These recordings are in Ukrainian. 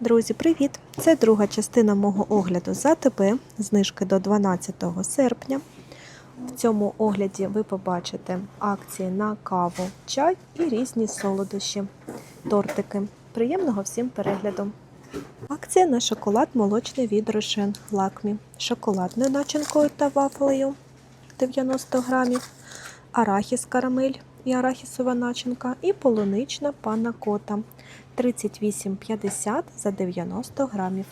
Друзі, привіт! Це друга частина мого огляду за АТБ, знижки до 12 серпня. В цьому огляді ви побачите акції на каву, чай і різні солодощі, тортики. Приємного всім перегляду! Акція на шоколад молочний від Рошен Лакмі. Шоколадною начинкою та вафлею 90 грамів, арахіс карамель і арахісова начинка, і полунична панна кота 38,50 за 90 грамів.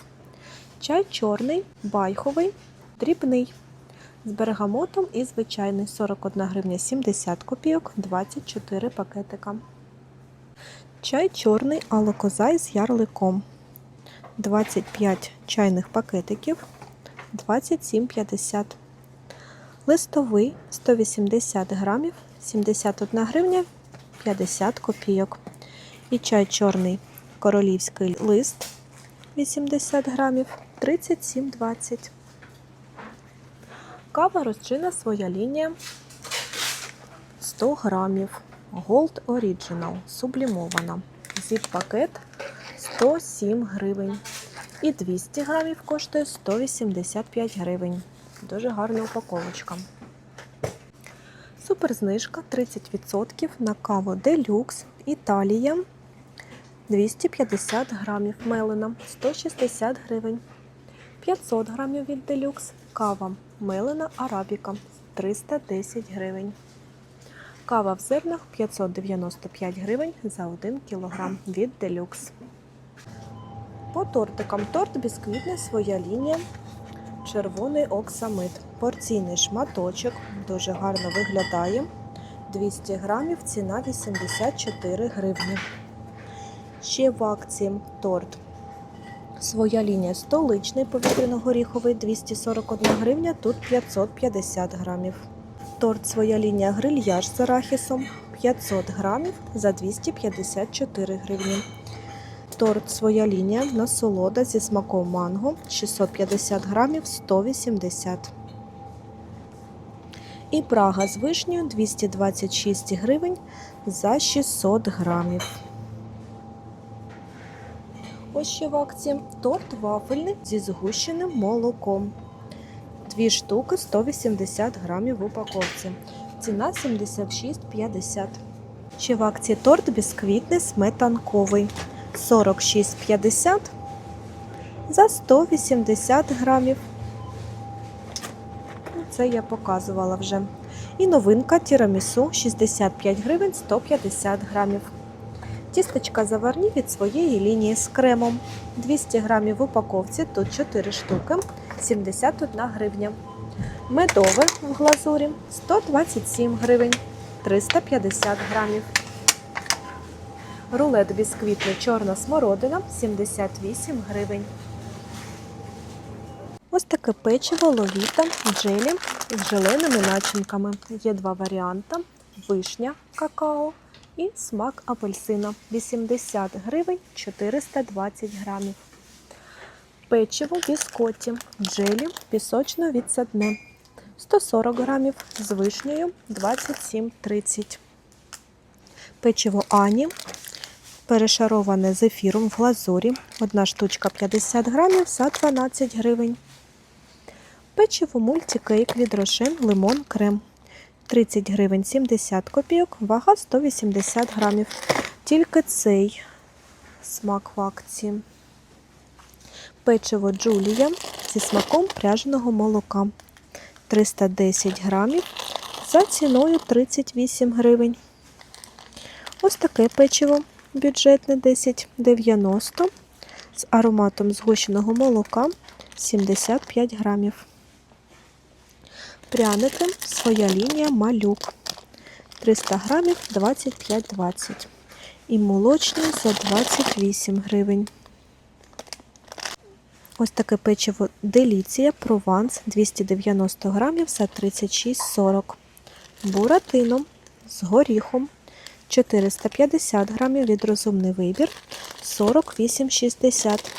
Чай чорний, байховий, дрібний. З бергамотом і звичайний 41 гривня 70 копійок, 24 пакетика. Чай чорний алокозай з ярликом. 25 чайних пакетиків 27,50. Листовий 180 грамів 71 гривня 50 копійок. І чай чорний королівський лист 80 грамів 37,20. Кава розчина своя лінія 100 грамів. Gold Original сублімована. Зіп-пакет 107 гривень. І 200 грамів коштує 185 гривень. Дуже гарна упаковочка. Суперзнижка 30% на каву Делюкс Італія 250 грамів мелена 160 гривень. 500 грамів від Делюкс кава мелена Арабіка 310 гривень. Кава в зернах 595 гривень за 1 кг від Делюкс. По тортикам торт бісквітний своя лінія. Червоний оксамит. Порційний шматочок. Дуже гарно виглядає. 200 грамів, ціна 84 гривні. Ще в акції торт. Своя лінія столичний повітряно-горіховий 241 гривня, тут 550 грамів. Торт своя лінія грильяж з арахісом 500 грамів за 254 гривні. Торт своя лінія насолода зі смаком манго 650 грамів 180. І Прага з вишнею 226 гривень за 600 грамів. Ось ще в акції торт вафельний зі згущеним молоком. Дві штуки 180 грамів в упаковці. Ціна 76,50. Ще в акції торт бісквітний сметанковий 46,50 за 180 грамів. Ну, Це я показувала вже. І новинка тірамісу 65 гривень 150 грамів. Тістечка заварні від своєї лінії з кремом. 200 грамів в упаковці, тут 4 штуки, 71 гривня. Медове в глазурі 127 гривень, 350 грамів. Рулет бісквітний чорна смородина 78 гривень. Ось таке печиво ловіта джелі з зеленими начинками. Є два варіанти: вишня, какао і смак апельсина 80 гривень 420 грамів. Печиво біскоті, джелі пісочно відсадне 140 грамів з вишнею 27,30. Печиво Ані перешароване з ефіром в глазурі. Одна штучка 50 грамів за 12 гривень. Печиво мультикейк від Рошен лимон крем. 30 гривень 70 копійок, вага 180 грамів. Тільки цей смак в акції. Печиво Джулія зі смаком пряженого молока. 310 грамів за ціною 38 гривень. Ось таке печиво бюджетне 10,90 з ароматом згущеного молока 75 грамів. Пряники своя лінія малюк 300 грамів 25,20 і молочний за 28 гривень. Ось таке печиво Деліція Прованс 290 грамів за 36,40. Буратино з горіхом 450 грамів від розумний вибір 48,60.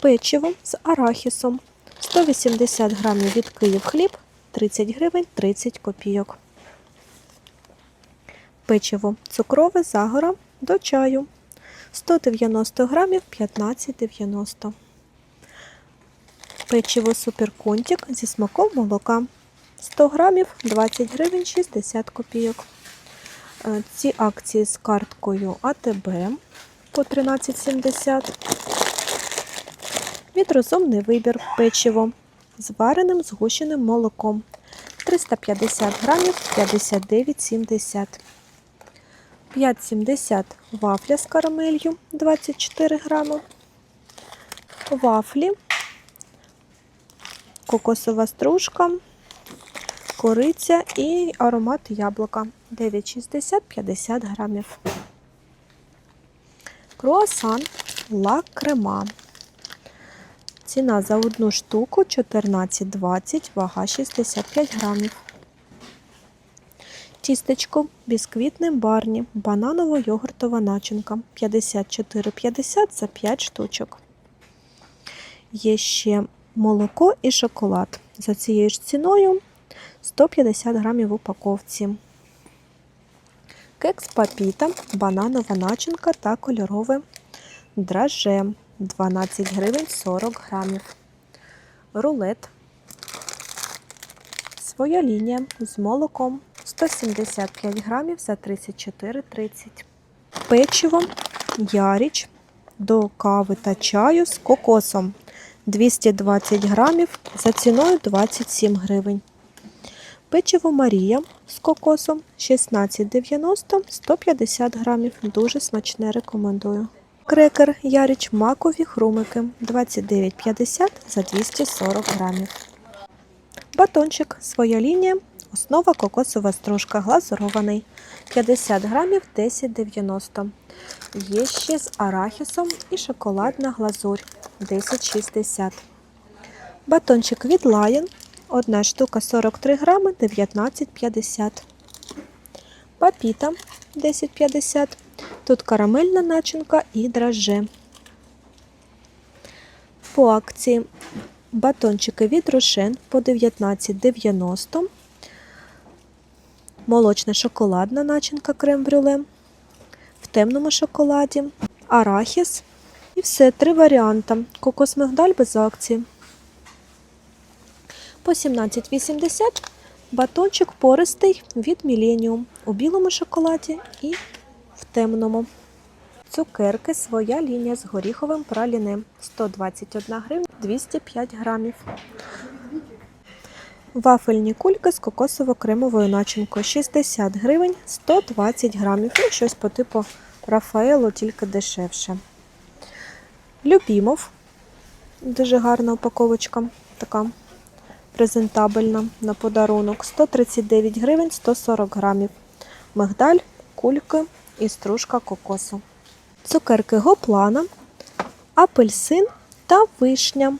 Печиво з арахісом 180 грамів від Київ хліб 30 гривень 30 копійок. Печиво цукрове загора до чаю 190 грамів 15,90. Печиво суперконтік зі смаком молока. 100 грамів 20 гривень 60 копійок. Е, Ці акції з карткою АТБ по 13,70. Від розумний вибір печиво з вареним згущеним молоком. 350 грамів 59,70. 5,70 вафля з карамелью 24 грами. Вафлі, кокосова стружка, кориця і аромат яблука 9,60 50 грамів. Круасан ла крема. Ціна за одну штуку 14,20, вага 65 грамів. Тістечко бісквітне барні, бананово-йогуртова начинка 54,50 за 5 штучок. Є ще молоко і шоколад. За цією ж ціною 150 грамів в упаковці. Кекс папіта, бананова начинка та кольорове драже 12 гривень 40 грамів. Рулет. Своя лінія з молоком 175 грамів за 34,30. Печиво Яріч до кави та чаю з кокосом 220 грамів за ціною 27 гривень. Печиво Марія з кокосом 16,90 150 грамів. Дуже смачне рекомендую. Крекер Яріч макові хрумики 29,50 за 240 грамів. Батончик своя лінія. Основа кокосова стружка глазурований 50 грамів 10,90. Є ще з арахісом і шоколадна глазурь 10,60. Батончик від Lion. Одна штука 43 грами 19,50. Папіта 10,50. Тут карамельна начинка і драже. По акції батончики від Рошен по 19,90. Молочна шоколадна начинка крем-брюле в темному шоколаді, арахіс. І все, три варіанти. Кокос мигдаль без акції. По 17,80 батончик пористий від Millennium у білому шоколаді і в темному. Цукерки своя лінія з горіховим пралінем 121 гривня 205 грамів. Вафельні кульки з кокосово-кремовою начинкою 60 гривень 120 грамів. Ну, щось по типу Рафаело, тільки дешевше. Любімов. Дуже гарна упаковочка. Така презентабельна на подарунок. 139 гривень 140 грамів. Мигдаль, кульки і стружка кокосу. Цукерки гоплана, апельсин та вишня.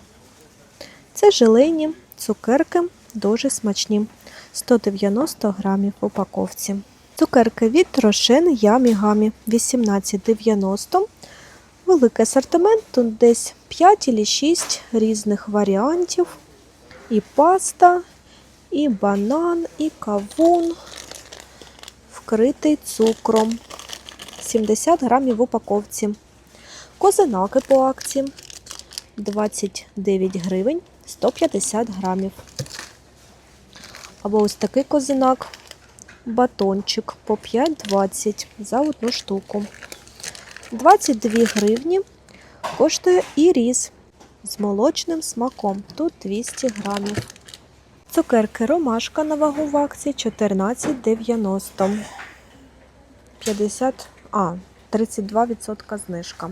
Це желейні цукерки, дуже смачні. 190 грамів в упаковці. Цукерки від Рошен Ямі Гамі 18,90. Великий асортимент, тут десь 5 чи 6 різних варіантів. І паста, і банан, і кавун, вкритий цукром. 70 грамів в упаковці. Козинаки по акції 29 гривень 150 грамів. Або ось такий козинак, батончик по 5,20 за одну штуку. 22 гривні коштує і різ з молочним смаком. Тут 200 грамів. Цукерки ромашка на вагу в акції 14,90. 50, а, 32% знижка.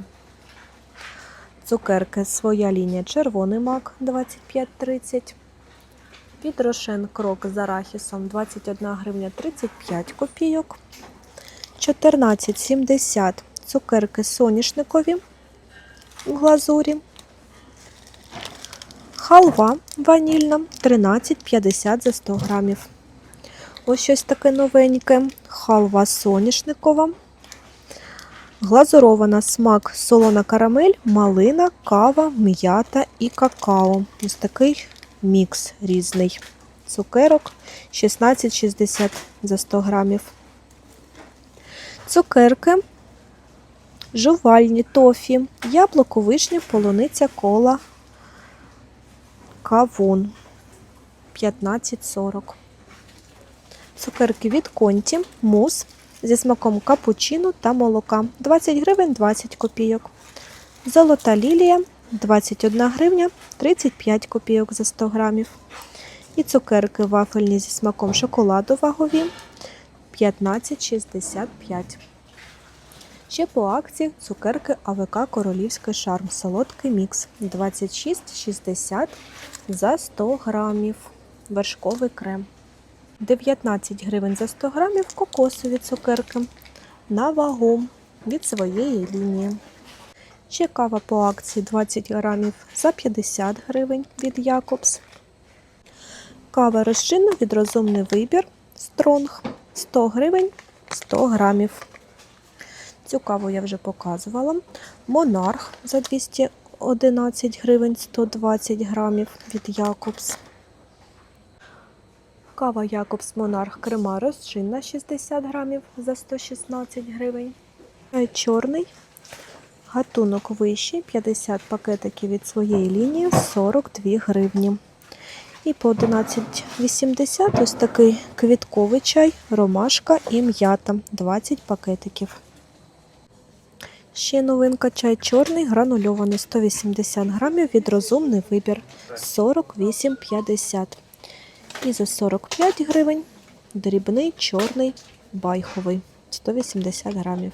Цукерки своя лінія червоний мак 25,30. Від Рошен крок з арахісом 21 гривня 35 копійок. 14,70 цукерки соняшникові в глазурі. Халва ванільна 13,50 за 100 грамів. Ось щось таке новеньке. Халва соняшникова. Глазурована смак солона карамель, малина, кава, м'ята і какао. Ось такий мікс різний. Цукерок 16,60 за 100 грамів. Цукерки жувальні тофі, яблуко, вишня, полуниця, кола, кавун 15,40. Цукерки від конті, мус зі смаком капучино та молока 20 гривень 20 копійок. Золота лілія 21 гривня 35 копійок за 100 грамів. І цукерки вафельні зі смаком шоколаду вагові 15,65. Ще по акції цукерки АВК Королівський шарм. Солодкий мікс 26,60 за 100 грамів. Вершковий крем. 19 гривень за 100 грамів кокосові цукерки на вагу від своєї лінії. Ще кава по акції 20 грамів за 50 гривень від Якобс. Кава розчинна від розумний вибір Стронг 100 гривень 100 грамів. Цю каву я вже показувала. Монарх за 211 гривень 120 грамів від Якобс. Кава Якобс Монарх крема розчинна 60 грамів за 116 гривень. Чорний. Гатунок вищий 50 пакетиків від своєї лінії 42 гривні. І по 11,80 ось такий квітковий чай, ромашка і м'ята 20 пакетиків. Ще новинка чай чорний, гранульований 180 грамів від розумний вибір 48,50. І за 45 гривень дрібний чорний байховий 180 грамів.